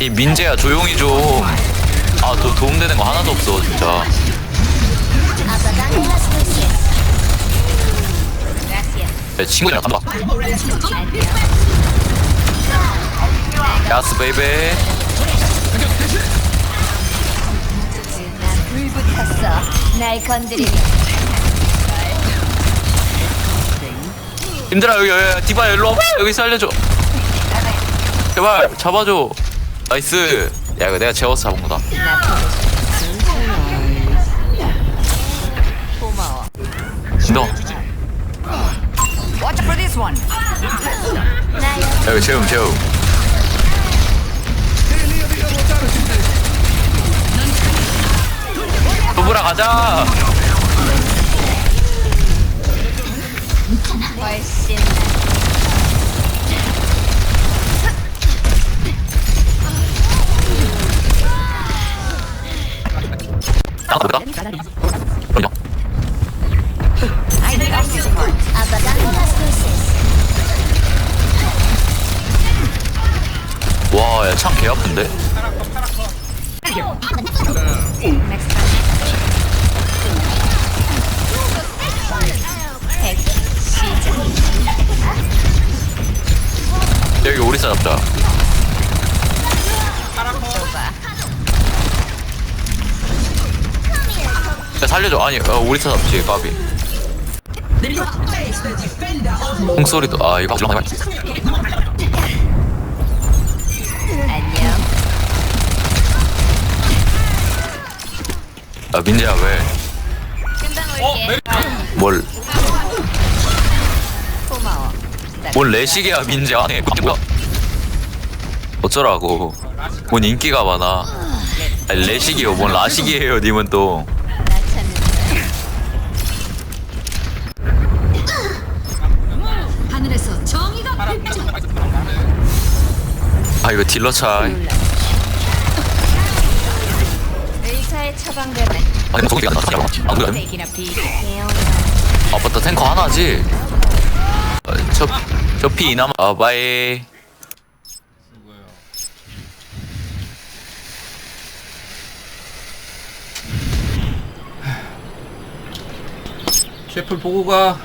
이 민재야 조용히 좀. 아, 너 도움되는 거 하나도 없어, 진짜. 야, 친구들이랑 간다. 야스 베이베. 불 붙었어. 날 건드리면 힘들어 여기 여기 디바 일로 와봐 여기 살려줘. 제발 잡아줘. 나이스. 야 이거 내가 재워서 잡은 거다. 고마워. 너 Watch for this one. 나요. 여기 재움 재움. 도브라 가자. Las luces. 와, 야, 참개 아픈데? 여기 오리사 잡자. 야, 살려줘. 아니, 어, 오리사 잡지, 까비. 홍소리도, 아, 이거. 안녕. 아, 민재야, 왜? 금방 올게. 뭘, 고마워. 나뭔 레식이야, 민재. 아니, 뭐, 어쩌라고. 뭔 인기가 많아. 아니, 레식이요, 뭔 라식이에요, 님은 또. 나 찾는 하늘에서 정의가 빛 아, 이거 딜러 차이. 의사의 처방되네. 아니, 저기 안 나왔어. 안 그래? 세기나. 아, 맞다, 탱커 하나지? 어, 저, 저피 이남, 아, 바이. 셰프 보고 가.